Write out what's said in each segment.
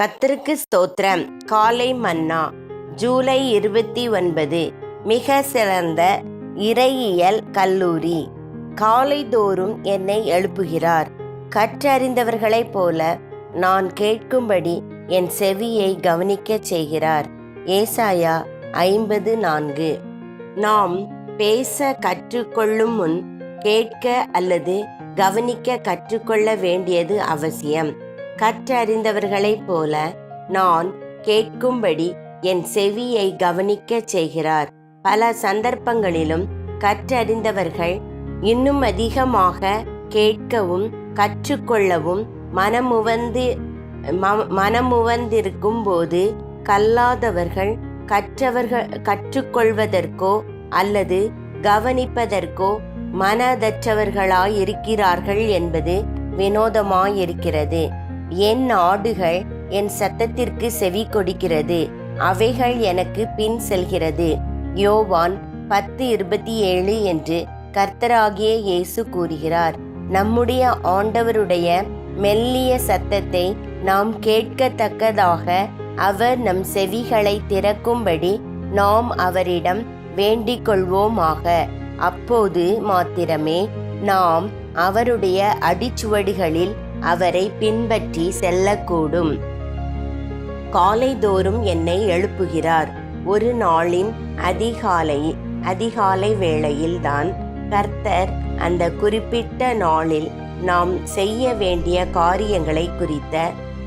கத்தருக்கு ஸ்தோத்திரம். காலை மன்னா. ஜூலை இருபத்தி ஒன்பது. மிக சிறந்த இறையியல் கல்லூரி. காலைதோறும் என்னை எழுப்புகிறார். கற்றறிந்தவர்களைப் போல நான் கேட்கும்படி என் செவியை கவனிக்கச் செய்கிறார். ஏசாயா ஐம்பது நான்கு. நாம் பேச கற்றுக்கொள்ளும் முன் கேட்க அல்லது கவனிக்க கற்றுக்கொள்ள வேண்டியது அவசியம். கற்றறிந்தவர்களைப் போல நான் கேட்கும்படி என் செவியை கவனிக்கச் செய்கிறார். பல சந்தர்ப்பங்களிலும் கற்றறிந்தவர்கள் இன்னும் அதிகமாக கேட்கவும் கற்றுக்கொள்ளவும் மனமுவந்து ம- மனமுவந்திருக்கும் போது கல்லாதவர்கள் கற்றவர்கள் கற்றுக்கொள்வதற்கோ அல்லது கவனிப்பதற்கோ மனதற்றவர்களாயிருக்கிறார்கள் என்பது வினோதமாயிருக்கிறது. என் ஆடுகள் என் சத்தத்திற்கு செவி கொடுக்கிறது. அவைகள் எனக்கு பின் செல்கிறது. யோவான் பத்து இருபத்தி ஏழு என்று கர்த்தராகிய இயேசு கூறுகிறார். நம்முடைய ஆண்டவருடைய மெல்லிய சத்தத்தை நாம் கேட்கத்தக்கதாக அவர் நம் செவிகளை திறக்கும்படி நாம் அவரிடம் வேண்டிக் கொள்வோமாக அப்போது மாத்திரமே நாம் அவருடைய அடிச்சுவடிகளில் அவரை பின்பற்றி செல்லக்கூடும். காலைதோறும் என்னை எழுப்புகிறார். ஒரு நாளின் அதிகாலை அதிகாலை வேளையில்தான் கர்த்தர் அந்த குறிப்பிட்ட நாளில் நாம் செய்ய வேண்டிய காரியங்களை குறித்த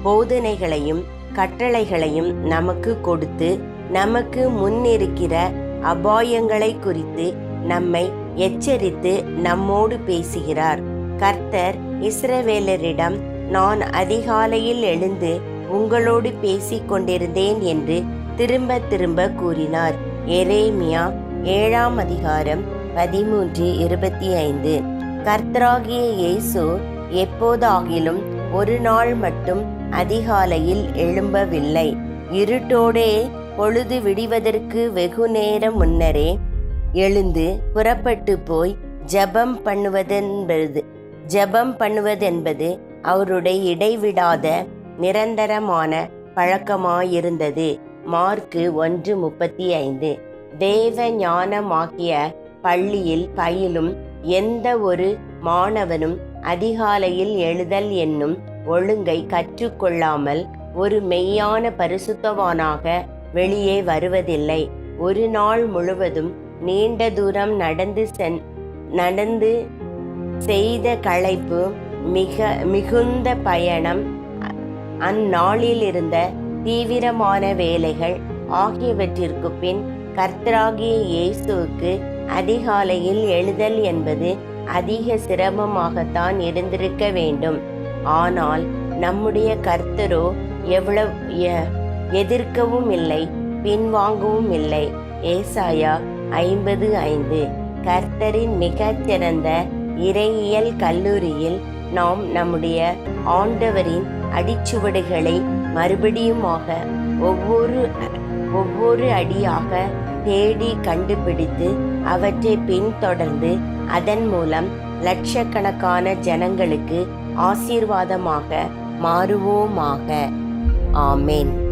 போதனைகளையும் கட்டளைகளையும் நமக்கு கொடுத்து நமக்கு முன்னிருக்கிற அபாயங்களை குறித்து நம்மை எச்சரித்து நம்மோடு பேசுகிறார். கர்த்தர் இஸ்ரவேலரிடம் நான் அதிகாலையில் எழுந்து உங்களோடு பேசிக் கொண்டிருந்தேன் என்று திரும்ப திரும்ப கூறினார். எரேமியா ஏழாம் அதிகாரம் பதிமூன்று இருபத்தி ஐந்து கர்த்தராகிய இயேசு எப்போதாகிலும் ஒரு நாள் மட்டும் அதிகாலையில் எழும்பவில்லை. இருட்டோடே பொழுது விடிவதற்கு வெகு நேரம் முன்னரே எழுந்து புறப்பட்டு போய் ஜெபம் பண்ணுவதென்பது ஜெபம் பண்ணுவதென்பது அவருடைய இடைவிடாத நிரந்தரமான பழக்கமாயிருந்தது. மார்க்கு ஒன்று முப்பத்தி ஐந்து. தேவ ஞானமாகிய பள்ளியில் பயிலும் எந்த ஒரு மாணவனும் அதிகாலையில் எழுதல் என்னும் ஒழுங்கை கற்றுக்கொள்ளாமல் ஒரு மெய்யான பரிசுத்தவானாக வெளியே வருவதில்லை. ஒரு நாள் முழுவதும் நீண்ட தூரம் நடந்து சென் நடந்து செய்த களைப்பு மிக மிகுந்த பயணம். அந்நாளில் இருந்த தீவிரமான வேலைகள் ஆகியவற்றிற்கு பின் கர்த்தராகிய இயேசுவுக்கு அதிகாலையில் எழுதல் என்பது அதிக சிரமமாகத்தான் இருந்திருக்க வேண்டும். ஆனால் நம்முடைய கர்த்தரோ எவ்வளவு எ- எதிர்க்கவும் இல்லை பின்வாங்கவும் இல்லை. ஏசாயா ஐம்பது ஐந்து. கர்த்தரின் மிகச்சிறந்த இறையியல் கல்லூரியில் நாம் நம்முடைய ஆண்டவரின் அடிச்சுவடுகளை மறுபடியுமாக ஒவ்வொரு ஒவ்வொரு அடியாக தேடி கண்டுபிடித்து அவற்றை பின்தொடர்ந்து அதன் மூலம் லட்சக்கணக்கான ஜனங்களுக்கு ஆசீர்வாதமாக மாறுவோமாக. ஆமேன்.